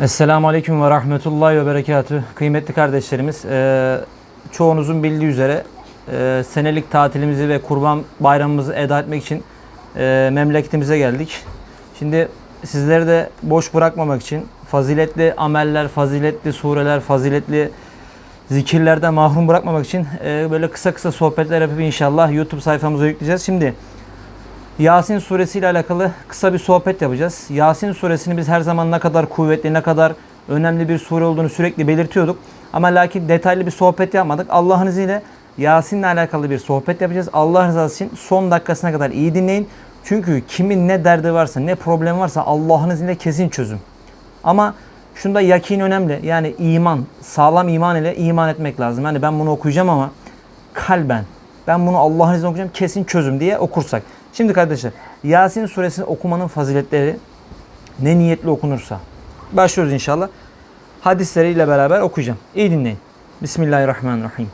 Esselamu Aleyküm ve Rahmetullahi ve Berekatü. Kıymetli kardeşlerimiz, e, çoğunuzun bildiği üzere e, senelik tatilimizi ve kurban bayramımızı eda etmek için e, memleketimize geldik. Şimdi sizleri de boş bırakmamak için faziletli ameller, faziletli sureler, faziletli zikirlerden mahrum bırakmamak için böyle kısa kısa sohbetler yapıp inşallah YouTube sayfamıza yükleyeceğiz. Şimdi Yasin suresi ile alakalı kısa bir sohbet yapacağız. Yasin suresini biz her zaman ne kadar kuvvetli, ne kadar önemli bir sure olduğunu sürekli belirtiyorduk. Ama lakin detaylı bir sohbet yapmadık. Allah'ın izniyle Yasin'le alakalı bir sohbet yapacağız. Allah rızası için son dakikasına kadar iyi dinleyin. Çünkü kimin ne derdi varsa, ne problemi varsa Allah'ın izniyle kesin çözüm. Ama şunda yakin önemli. Yani iman, sağlam iman ile iman etmek lazım. Yani ben bunu okuyacağım ama kalben ben bunu Allah'ın izniyle okuyacağım kesin çözüm diye okursak. Şimdi kardeşler Yasin suresini okumanın faziletleri ne niyetli okunursa. Başlıyoruz inşallah. Hadisleriyle beraber okuyacağım. İyi dinleyin. Bismillahirrahmanirrahim.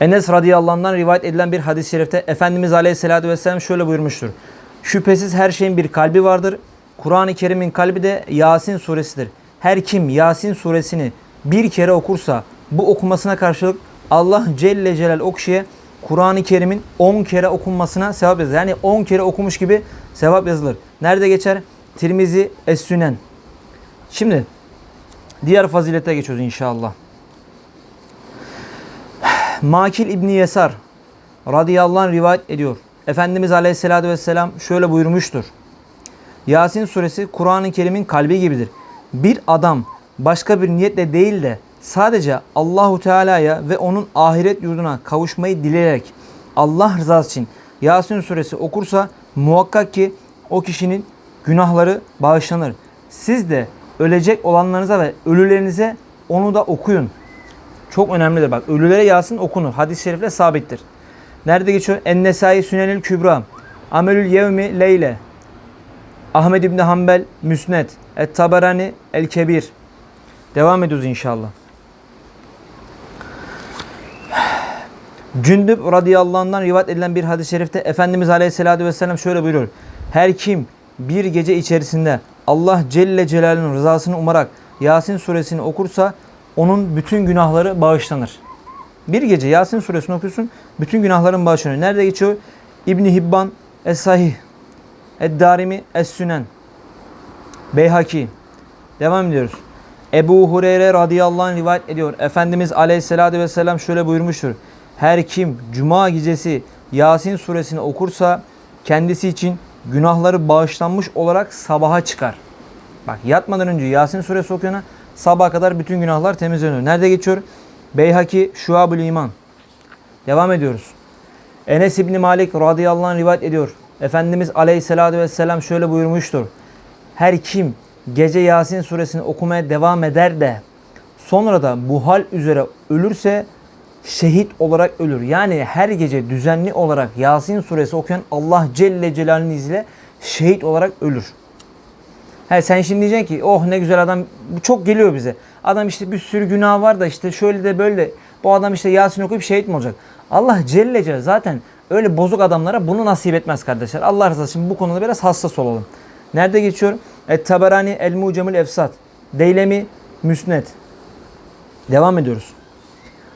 Enes radıyallahu anh'dan rivayet edilen bir hadis-i şerifte Efendimiz aleyhissalatü vesselam şöyle buyurmuştur. Şüphesiz her şeyin bir kalbi vardır. Kur'an-ı Kerim'in kalbi de Yasin suresidir. Her kim Yasin suresini bir kere okursa bu okumasına karşılık Allah Celle Celal o kişiye Kur'an-ı Kerim'in 10 kere okunmasına sevap yazılır. Yani 10 kere okumuş gibi sevap yazılır. Nerede geçer? Tirmizi Es-Sünen. Şimdi diğer fazilete geçiyoruz inşallah. Makil İbni Yesar radıyallahu anh rivayet ediyor. Efendimiz aleyhissalatü vesselam şöyle buyurmuştur. Yasin suresi Kur'an-ı Kerim'in kalbi gibidir. Bir adam başka bir niyetle değil de sadece Allahu Teala'ya ve onun ahiret yurduna kavuşmayı dileyerek Allah rızası için Yasin suresi okursa muhakkak ki o kişinin günahları bağışlanır. Siz de ölecek olanlarınıza ve ölülerinize onu da okuyun. Çok önemlidir bak. Ölülere Yasin okunur. Hadis-i şerifle sabittir. Nerede geçiyor? En-Nesai Sünenil Kübra. Amelül Yevmi Leyle. Ahmed İbni Hanbel Müsned. Et-Taberani El-Kebir. Devam ediyoruz inşallah. Cündüb radıyallahu anh'dan rivayet edilen bir hadis-i şerifte Efendimiz aleyhissalatü vesselam şöyle buyuruyor. Her kim bir gece içerisinde Allah Celle Celaluhu'nun rızasını umarak Yasin suresini okursa onun bütün günahları bağışlanır. Bir gece Yasin suresini okuyorsun, bütün günahların bağışlanıyor. Nerede geçiyor? İbni Hibban Es-Sahih, Ed-Darimi Es-Sünen, Beyhaki. Devam ediyoruz. Ebu Hureyre radıyallahu anh rivayet ediyor. Efendimiz aleyhissalatü vesselam şöyle buyurmuştur. Her kim cuma gecesi Yasin suresini okursa kendisi için günahları bağışlanmış olarak sabaha çıkar. Bak yatmadan önce Yasin suresi okuyana sabaha kadar bütün günahlar temizleniyor. Nerede geçiyor? Beyhaki Şuab-ül İman. Devam ediyoruz. Enes İbni Malik radıyallahu anh rivayet ediyor. Efendimiz aleyhissalatü vesselam şöyle buyurmuştur. Her kim gece Yasin suresini okumaya devam eder de sonra da bu hal üzere ölürse şehit olarak ölür. Yani her gece düzenli olarak Yasin suresi okuyan Allah Celle Celaluhu'nun izniyle şehit olarak ölür. He sen şimdi diyeceksin ki oh ne güzel adam çok geliyor bize. Adam işte bir sürü günah var da işte şöyle de böyle de bu adam işte Yasin okuyup şehit mi olacak? Allah Celle Celaluhu zaten öyle bozuk adamlara bunu nasip etmez kardeşler. Allah razı olsun bu konuda biraz hassas olalım. Nerede geçiyor? Et-Taberani El-Mucemül Efsat. Deylemi Müsned. Devam ediyoruz.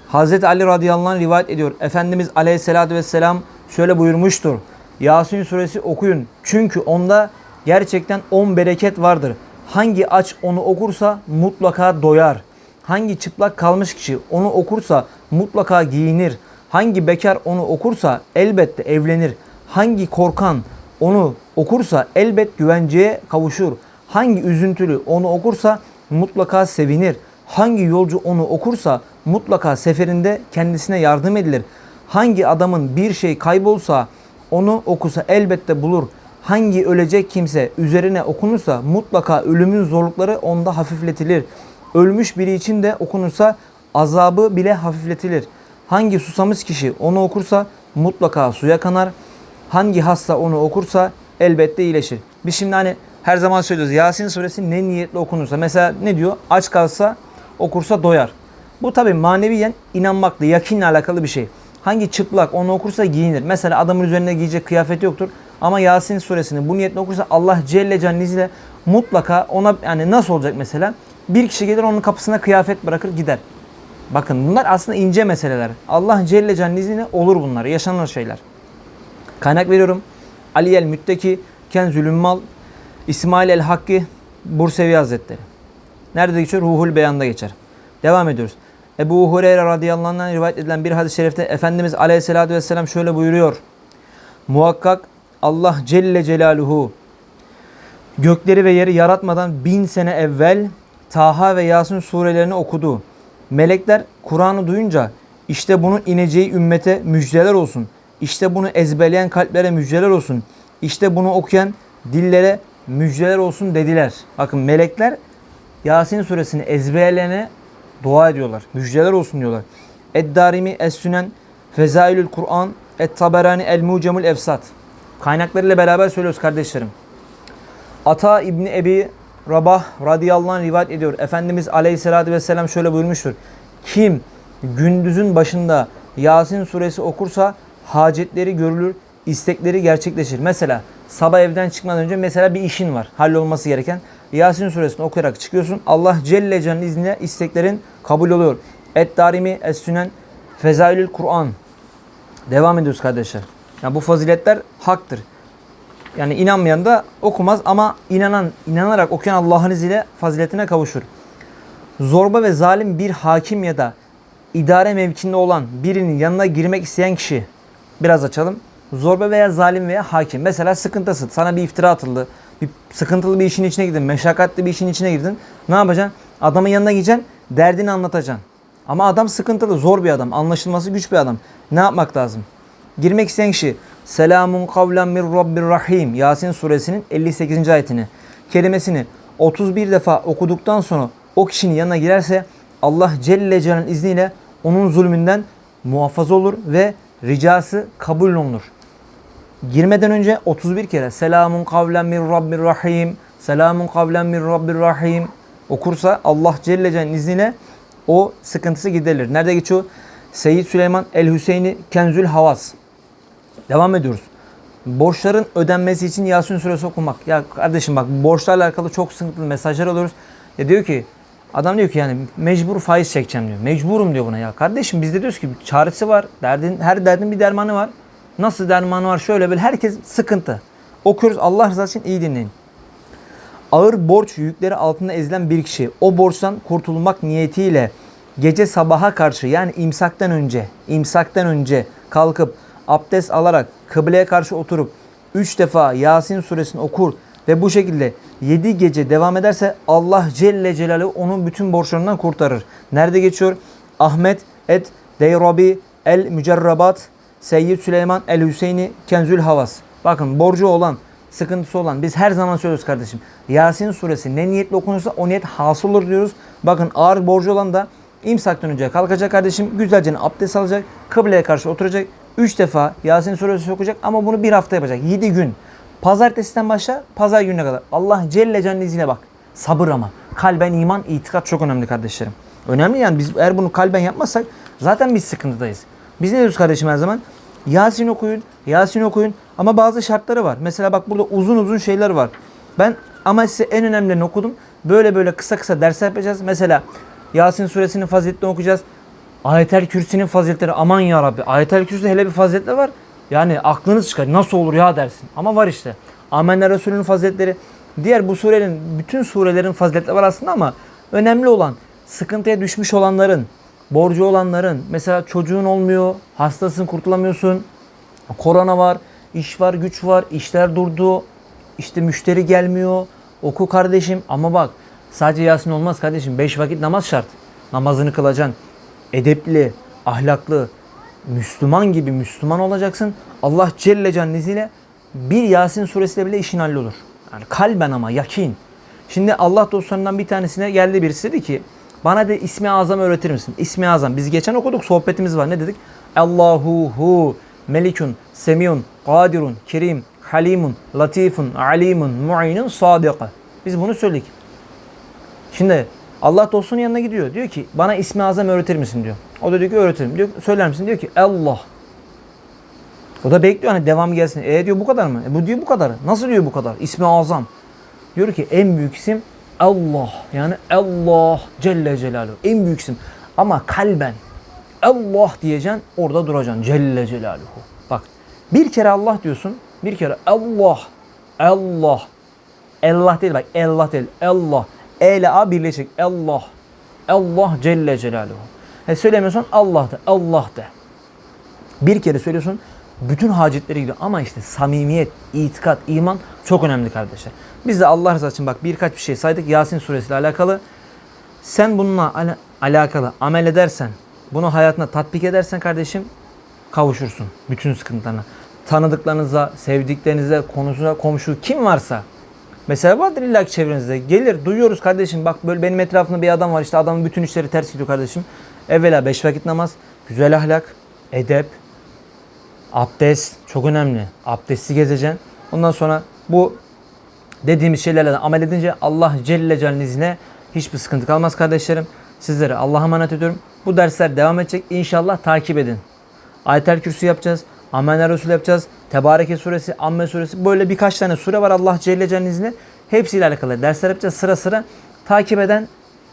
Hazreti Ali radıyallahu anh rivayet ediyor. Efendimiz aleyhissalatü vesselam şöyle buyurmuştur. Yasin suresi okuyun. Çünkü onda gerçekten 10 bereket vardır. Hangi aç onu okursa mutlaka doyar. Hangi çıplak kalmış kişi onu okursa mutlaka giyinir. Hangi bekar onu okursa elbette evlenir. Hangi korkan onu okursa elbet güvenceye kavuşur. Hangi üzüntülü onu okursa mutlaka sevinir. Hangi yolcu onu okursa mutlaka seferinde kendisine yardım edilir. Hangi adamın bir şey kaybolsa onu okusa elbette bulur. Hangi ölecek kimse üzerine okunursa mutlaka ölümün zorlukları onda hafifletilir. Ölmüş biri için de okunursa azabı bile hafifletilir. Hangi susamış kişi onu okursa mutlaka suya kanar. Hangi hasta onu okursa elbette iyileşir. Biz şimdi hani her zaman söylüyoruz Yasin suresi ne niyetle okunursa. Mesela ne diyor? Aç kalsa okursa doyar. Bu tabi maneviyen inanmakla, yakinle alakalı bir şey. Hangi çıplak onu okursa giyinir. Mesela adamın üzerinde giyecek kıyafet yoktur. Ama Yasin suresini bu niyetle okursa Allah Celle izniyle mutlaka ona yani nasıl olacak mesela? Bir kişi gelir onun kapısına kıyafet bırakır gider. Bakın bunlar aslında ince meseleler. Allah Celle Celle'nin izniyle olur bunlar. Yaşanır şeyler. Kaynak veriyorum. Ali el Mütteki, Kenzül Ümmal, İsmail el Hakkı, Bursevi Hazretleri. Nerede geçiyor? Ruhul Beyan'da geçer. Devam ediyoruz. Ebu Hureyre radıyallahu anh'dan rivayet edilen bir hadis-i şerifte Efendimiz aleyhissalatü vesselam şöyle buyuruyor. Muhakkak Allah Celle Celaluhu gökleri ve yeri yaratmadan bin sene evvel Taha ve Yasin surelerini okudu. Melekler Kur'an'ı duyunca işte bunun ineceği ümmete müjdeler olsun. İşte bunu ezberleyen kalplere müjdeler olsun. İşte bunu okuyan dillere müjdeler olsun dediler. Bakın melekler Yasin suresini ezberleyene dua ediyorlar. Müjdeler olsun diyorlar. Ed-Darimi Es-Sünen Fezailül Kur'an Et-Taberani El-Mucemul Efsat. Kaynaklarıyla beraber söylüyoruz kardeşlerim. Ata İbni Ebi Rabah radıyallahu anh rivayet ediyor. Efendimiz aleyhissalatü vesselam şöyle buyurmuştur. Kim gündüzün başında Yasin suresi okursa hacetleri görülür, istekleri gerçekleşir. Mesela sabah evden çıkmadan önce mesela bir işin var. Hallolması gereken. Yasin suresini okuyarak çıkıyorsun. Allah Celle Celle'nin izniyle isteklerin kabul oluyor. Et-Darimi Es-Sünen Fezailül Kur'an. Devam ediyoruz kardeşler. Yani bu faziletler haktır. Yani inanmayan da okumaz ama inanan, inanarak okuyan Allah'ın izniyle faziletine kavuşur. Zorba ve zalim bir hakim ya da idare mevkinde olan birinin yanına girmek isteyen kişi biraz açalım. Zorba veya zalim veya hakim. Mesela sıkıntısı. Sana bir iftira atıldı. Bir sıkıntılı bir işin içine girdin. Meşakkatli bir işin içine girdin. Ne yapacaksın? Adamın yanına gideceksin. Derdini anlatacaksın. Ama adam sıkıntılı. Zor bir adam. Anlaşılması güç bir adam. Ne yapmak lazım? Girmek isteyen kişi Selamun kavlen min Rabbir Rahim Yasin suresinin 58. ayetini kelimesini 31 defa okuduktan sonra o kişinin yanına girerse Allah Celle Celal'in izniyle onun zulmünden muhafaza olur ve ricası kabul olunur. Girmeden önce 31 kere Selamun kavlen min Rabbir Rahim Selamun kavlen min Rabbir Rahim okursa Allah Celle Celal'in izniyle o sıkıntısı giderilir. Nerede geçiyor? Seyyid Süleyman El Hüseyini Kenzül Havas. Devam ediyoruz. Borçların ödenmesi için Yasin suresi okumak. Ya kardeşim bak borçlarla alakalı çok sıkıntılı mesajlar alıyoruz. Ya diyor ki adam diyor ki yani mecbur faiz çekeceğim diyor. Mecburum diyor buna ya. Kardeşim biz de diyoruz ki çaresi var. Derdin her derdin bir dermanı var. Nasıl dermanı var? Şöyle böyle herkes sıkıntı. Okuyoruz Allah rızası için iyi dinleyin. Ağır borç yükleri altında ezilen bir kişi o borçtan kurtulmak niyetiyle gece sabaha karşı yani imsaktan önce, imsaktan önce kalkıp abdest alarak kıbleye karşı oturup 3 defa Yasin suresini okur ve bu şekilde 7 gece devam ederse Allah Celle Celaluhu onun bütün borçlarından kurtarır. Nerede geçiyor? Ahmet et Deyrabi el Mücerrabat Seyyid Süleyman el Hüseyini Kenzül Havas. Bakın borcu olan, sıkıntısı olan biz her zaman söylüyoruz kardeşim. Yasin suresi ne niyetle okunursa o niyet hasıl olur diyoruz. Bakın ağır borcu olan da imsaktan önce kalkacak kardeşim. Güzelce abdest alacak. Kıbleye karşı oturacak. 3 defa Yasin suresi okuyacak ama bunu bir hafta yapacak. 7 gün. Pazartesiden başla pazar gününe kadar. Allah Celle Celle'nin izniyle bak. Sabır ama. Kalben iman, itikat çok önemli kardeşlerim. Önemli yani biz eğer bunu kalben yapmazsak zaten biz sıkıntıdayız. Biz ne diyoruz kardeşim her zaman? Yasin okuyun, Yasin okuyun ama bazı şartları var. Mesela bak burada uzun uzun şeyler var. Ben ama size en önemlilerini okudum. Böyle böyle kısa kısa ders yapacağız. Mesela Yasin suresinin faziletini okuyacağız. Ayetel Kürsi'nin faziletleri aman ya Rabbi. Ayetel Kürsi'de hele bir faziletler var. Yani aklınız çıkar. Nasıl olur ya dersin. Ama var işte. Amenna Resulü'nün faziletleri. Diğer bu surenin, bütün surelerin faziletleri var aslında ama önemli olan sıkıntıya düşmüş olanların, borcu olanların, mesela çocuğun olmuyor, hastasın kurtulamıyorsun, korona var, iş var, güç var, işler durdu, işte müşteri gelmiyor, oku kardeşim ama bak sadece Yasin olmaz kardeşim. Beş vakit namaz şart. Namazını kılacaksın. Edepli, ahlaklı, Müslüman gibi Müslüman olacaksın. Allah Celle Celle'nin izniyle bir Yasin suresiyle bile işin hallolur. Yani kalben ama yakin. Şimdi Allah dostlarından bir tanesine geldi birisi dedi ki bana de ismi azam öğretir misin? İsmi azam. Biz geçen okuduk sohbetimiz var. Ne dedik? Allahu hu melikun semiyun kadirun kerim halimun latifun alimun mu'inun sadıkı. Biz bunu söyledik. Şimdi Allah dostunun yanına gidiyor. Diyor ki bana ismi azam öğretir misin diyor. O da diyor ki öğretirim. Diyor, söyler misin? Diyor ki Allah. O da bekliyor hani devam gelsin. E diyor bu kadar mı? E bu diyor bu kadar. Nasıl diyor bu kadar? İsmi azam. Diyor ki en büyük isim Allah. Yani Allah Celle Celaluhu. En büyük isim. Ama kalben Allah diyeceksin orada duracaksın. Celle Celaluhu. Bak bir kere Allah diyorsun. Bir kere Allah. Allah. Allah değil bak Allah değil. Allah. E ile A birleşik. Allah. Allah Celle Celaluhu. He söylemiyorsan Allah de. Allah de. Bir kere söylüyorsun bütün hacetleri gidiyor. Ama işte samimiyet, itikat, iman çok önemli kardeşler. Biz de Allah rızası için bak birkaç bir şey saydık. Yasin suresiyle alakalı. Sen bununla ala- alakalı amel edersen, bunu hayatına tatbik edersen kardeşim kavuşursun bütün sıkıntılarına. Tanıdıklarınıza, sevdiklerinize, konusuna, komşu kim varsa Mesela vardır illa ki çevrenizde. Gelir duyuyoruz kardeşim bak böyle benim etrafımda bir adam var işte adamın bütün işleri ters gidiyor kardeşim. Evvela beş vakit namaz, güzel ahlak, edep, abdest çok önemli. Abdesti gezeceksin. Ondan sonra bu dediğimiz şeylerle de amel edince Allah Celle Celle'nin izniyle hiçbir sıkıntı kalmaz kardeşlerim. Sizlere Allah'a emanet ediyorum. Bu dersler devam edecek. İnşallah takip edin. Ayetel Kürsü yapacağız. Amener Resul yapacağız. Tebareke suresi, Amme suresi. Böyle birkaç tane sure var Allah Celle Celle'nin izniyle. Hepsiyle alakalı dersler yapacağız. Sıra sıra takip eden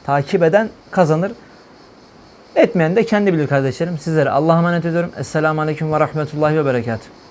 takip eden kazanır. Etmeyen de kendi bilir kardeşlerim. Sizlere Allah'a emanet ediyorum. Esselamu Aleyküm ve Rahmetullahi ve Berekatuhu.